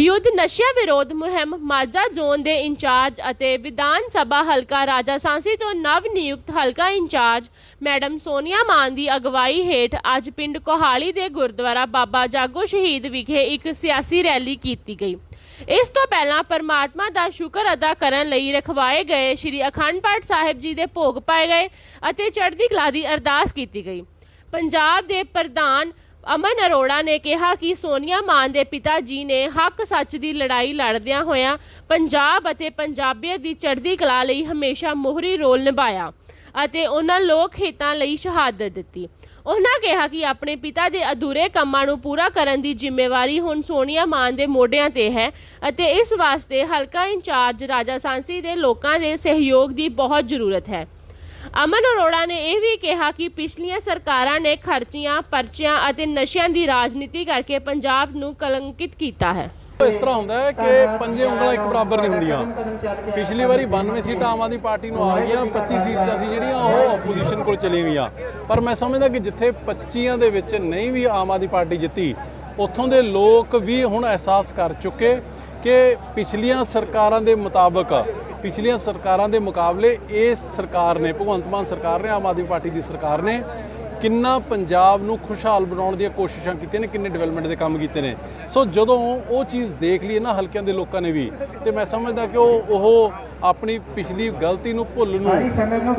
ਯੁੱਧ ਨਸ਼ਿਆਂ ਵਿਰੋਧ ਮੁਹਿੰਮ ਮਾਝਾ ਜ਼ੋਨ ਦੇ ਇੰਚਾਰਜ ਅਤੇ ਵਿਧਾਨ ਸਭਾ ਹਲਕਾ ਰਾਜਾ ਸਾਂਸੀ ਤੋਂ ਨਵ ਨਿਯੁਕਤ ਹਲਕਾ ਇੰਚਾਰਜ ਮੈਡਮ ਸੋਨੀਆ ਮਾਨ ਦੀ ਅਗਵਾਈ ਹੇਠ ਅੱਜ ਪਿੰਡ ਕੋਹਾਲੀ ਦੇ ਗੁਰਦੁਆਰਾ ਬਾਬਾ ਜਾਗੋ ਸ਼ਹੀਦ ਵਿਖੇ ਇੱਕ ਸਿਆਸੀ ਰੈਲੀ ਕੀਤੀ ਗਈ। ਇਸ ਤੋਂ ਪਹਿਲਾਂ ਪਰਮਾਤਮਾ ਦਾ ਸ਼ੁਕਰ ਅਦਾ ਕਰਨ ਲਈ ਰਖਵਾਏ ਗਏ ਸ੍ਰੀ ਅਖੰਡ ਪਾਠ ਸਾਹਿਬ ਜੀ ਦੇ ਭੋਗ ਪਾਏ ਗਏ ਅਤੇ ਚੜ੍ਹਦੀ ਕਲਾ ਦੀ ਅਰਦਾਸ ਕੀਤੀ ਗਈ। ਪੰਜਾਬ ਦੇ ਪ੍ਰਧਾਨ ਅਮਨ ਅਰੋੜਾ ਨੇ ਕਿਹਾ ਕਿ ਸੋਨੀਆ ਮਾਨ ਦੇ ਪਿਤਾ ਜੀ ਨੇ ਹੱਕ ਸੱਚ ਦੀ ਲੜਾਈ ਲੜਦਿਆਂ ਹੋਇਆਂ ਪੰਜਾਬ ਅਤੇ ਪੰਜਾਬੀਅਤ ਦੀ ਚੜ੍ਹਦੀ ਕਲਾ ਲਈ ਹਮੇਸ਼ਾ ਮੋਹਰੀ ਰੋਲ ਨਿਭਾਇਆ ਅਤੇ ਉਹਨਾਂ ਲੋਕ ਹਿੱਤਾਂ ਲਈ ਸ਼ਹਾਦਤ ਦਿੱਤੀ। ਉਹਨਾਂ ਕਿਹਾ ਕਿ ਆਪਣੇ ਪਿਤਾ ਦੇ ਅਧੂਰੇ ਕੰਮਾਂ ਨੂੰ ਪੂਰਾ ਕਰਨ ਦੀ ਜ਼ਿੰਮੇਵਾਰੀ ਹੁਣ ਸੋਨੀਆ ਮਾਨ ਦੇ ਮੋਢਿਆਂ ਤੇ ਹੈ ਅਤੇ ਇਸ ਵਾਸਤੇ ਹਲਕਾ ਇੰਚਾਰਜ ਰਾਜਾ ਸਾਂਸੀ ਦੇ ਲੋਕਾਂ ਦੇ ਸਹਿਯੋਗ ਦੀ ਬਹੁਤ ਜ਼ਰੂਰਤ ਹੈ। ਅਮਨ ਅਰੋੜਾ ਨੇ ਇਹ ਵੀ ਕਿਹਾ ਕਿ ਪਿਛਲੀਆਂ ਸਰਕਾਰਾਂ ਨੇ ਖਰਚੀਆਂ, ਪਰਚੀਆਂ ਅਤੇ ਨਸ਼ਿਆਂ ਦੀ ਰਾਜਨੀਤੀ ਕਰਕੇ ਪੰਜਾਬ ਨੂੰ ਕਲੰਕਿਤ ਕੀਤਾ ਹੈ। ਇਸ ਤਰ੍ਹਾਂ ਹੁੰਦਾ ਹੈ ਕਿ ਪੰਜੇ ਉਂਗਲਾਂ ਇੱਕ ਬਰਾਬਰ ਨਹੀਂ ਹੁੰਦੀਆਂ। ਪਿਛਲੀ ਵਾਰੀ 92 ਸੀਟਾਂ ਆਮ ਆਦਮੀ ਪਾਰਟੀ ਨੂੰ ਆ ਗਈਆਂ 25 ਸੀਟਾਂ ਸੀ ਜਿਹੜੀਆਂ ਉਹ ਆਪੋਜੀਸ਼ਨ ਕੋਲ ਚਲੀ ਗਈਆਂ। ਪਰ ਮੈਂ ਸਮਝਦਾ ਕਿ ਜਿੱਥੇ 25ਾਂ ਦੇ ਵਿੱਚ ਨਹੀਂ ਵੀ ਆਮ ਆਦਮੀ ਪਾਰਟੀ ਜਿੱਤੀ, ਉੱਥੋਂ ਦੇ ਲੋਕ ਵੀ ਹੁਣ ਅਹਿਸਾਸ ਕਰ ਚੁੱਕੇ ਕਿ ਪਿਛਲੀਆਂ ਸਰਕਾਰਾਂ ਦੇ ਮੁਤਾਬਕ ਪਿਛਲੀਆਂ ਸਰਕਾਰਾਂ ਦੇ ਮੁਕਾਬਲੇ ਇਹ ਸਰਕਾਰ ਨੇ, ਭਗਵੰਤ ਮਾਨ ਸਰਕਾਰ ਨੇ, ਆਮ ਆਦਮੀ ਪਾਰਟੀ ਦੀ ਸਰਕਾਰ ਨੇ ਕਿੰਨਾ ਪੰਜਾਬ ਨੂੰ ਖੁਸ਼ਹਾਲ ਬਣਾਉਣ ਦੀਆਂ ਕੋਸ਼ਿਸ਼ਾਂ ਕੀਤੀਆਂ ਨੇ, ਕਿੰਨੇ ਡਿਵੈਲਪਮੈਂਟ ਦੇ ਕੰਮ ਕੀਤੇ ਨੇ। ਸੋ ਜਦੋਂ ਉਹ ਚੀਜ਼ ਦੇਖ ਲਈ ਨਾ, ਹਲਕਿਆਂ ਦੇ ਲੋਕਾਂ ਨੇ ਵੀ, ਤੇ ਮੈਂ ਸਮਝਦਾ ਕਿ ਉਹ ਉਹ ਆਪਣੀ ਪਿਛਲੀ ਗਲਤੀ ਨੂੰ ਭੁੱਲ ਨੂੰ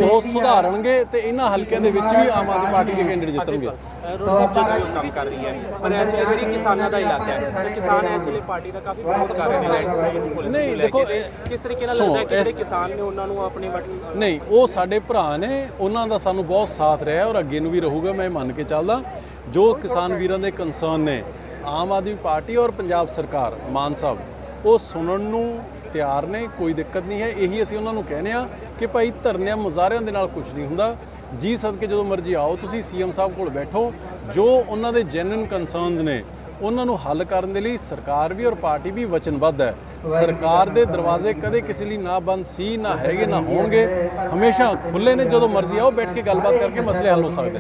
ਉਹ ਸੁਧਾਰਨਗੇ ਤੇ ਇਹਨਾਂ ਹਲਕਿਆਂ ਦੇ ਵਿੱਚ ਵੀ ਆਮ ਆਦਮੀ ਪਾਰਟੀ ਦੇ ਕੈਂਡੀਡੇਟ ਜਿੱਤਣਗੇ। ਰੋਡ ਸਾਹਿਬ ਜਦੋਂ ਇਹ ਕੰਮ ਕਰ ਰਹੀ ਹੈ ਪਰ ਇਸ ਵੇਲੇ ਜਿਹੜੀ ਕਿਸਾਨਾਂ ਦਾ ਇਲਾਕਾ ਹੈ। ਤੇ ਕਿਸਾਨ ਇਸ ਵੇਲੇ ਪਾਰਟੀ ਦਾ ਕਾਫੀ ਵਿਰੋਧ ਕਰ ਰਹੇ ਨੇ ਲੈਂਡ ਪੁਲਿਸ ਨਹੀਂ, ਨੂੰ ਲੈ ਦੇਖੋ, ਕੇ ਤੇ ਇਹ- ਕਿਸ ਤਰੀਕੇ ਨਾਲ ਸੁਣੋ, ਲੱਗਦਾ ਹੈ ਕਿ ਜਿਹੜੇ ਇਸ- ਕਿਸਾਨ ਨੇ ਉਹਨਾਂ ਨੂੰ ਆਪਣੇ ਬਟਨ ਨਹੀਂ ਉਹ ਸਾਡੇ ਭਰਾ ਨੇ ਉਹਨਾਂ ਦਾ ਸਾਨੂੰ ਬਹੁਤ ਸਾਥ ਰਿਹਾ ਔਰ ਅੱਗੇ ਨੂੰ ਵੀ ਰਹੂਗਾ ਮੈਂ ਮੰਨ ਕੇ ਚੱਲਦਾ। ਜੋ ਕਿਸਾਨ ਵੀਰਾਂ ਦੇ ਕੰਸਰਨ ਨੇ ਆਮ ਆਦਮੀ ਪਾਰਟੀ ਔਰ ਪੰਜਾਬ ਸਰਕਾਰ ਮਾਨ ਸਾਹਿਬ ਉਹ ਸੁਣਨ ਨੂੰ ਤਿਆਰ ਨੇ ਕੋਈ ਦਿੱਕਤ ਨਹੀਂ ਹੈ। ਇਹੀ ਅਸੀਂ ਉਹਨਾਂ ਨੂੰ ਕਹਿੰਦੇ ਆ ਕਿ ਭਾਈ ਧਰਨਿਆਂ ਮੁਜ਼ਾਹਰਿਆਂ ਦੇ ਨਾਲ ਕੁਝ ਨਹੀਂ ਹੁੰਦਾ। ਜੀ ਸਦਕੇ ਜਦੋਂ ਮਰਜ਼ੀ ਆਓ ਤੁਸੀਂ ਸੀਐਮ ਸਾਹਿਬ ਕੋਲ ਬੈਠੋ। ਜੋ ਉਹਨਾਂ ਦੇ ਜੈਨੂਇਨ ਕੰਸਰਨਸ ਨੇ ਉਹਨਾਂ ਨੂੰ ਹੱਲ ਕਰਨ ਦੇ ਲਈ ਸਰਕਾਰ ਵੀ ਔਰ ਪਾਰਟੀ ਵੀ ਵਚਨਬੱਧ ਹੈ। ਸਰਕਾਰ ਦੇ ਦਰਵਾਜ਼ੇ ਕਦੇ ਕਿਸੇ ਲਈ ਨਾ ਬੰਦ ਸੀ ਨਾ ਹੈਗੇ ਨਾ ਹੋਣਗੇ। ਹਮੇਸ਼ਾ ਖੁੱਲੇ ਨੇ ਜਦੋਂ ਮਰਜ਼ੀ ਆਓ ਬੈਠ ਕੇ ਗੱਲਬਾਤ ਕਰਕੇ ਮਸਲੇ ਹੱਲ ਹੋ ਸਕਦੇ ਨੇ।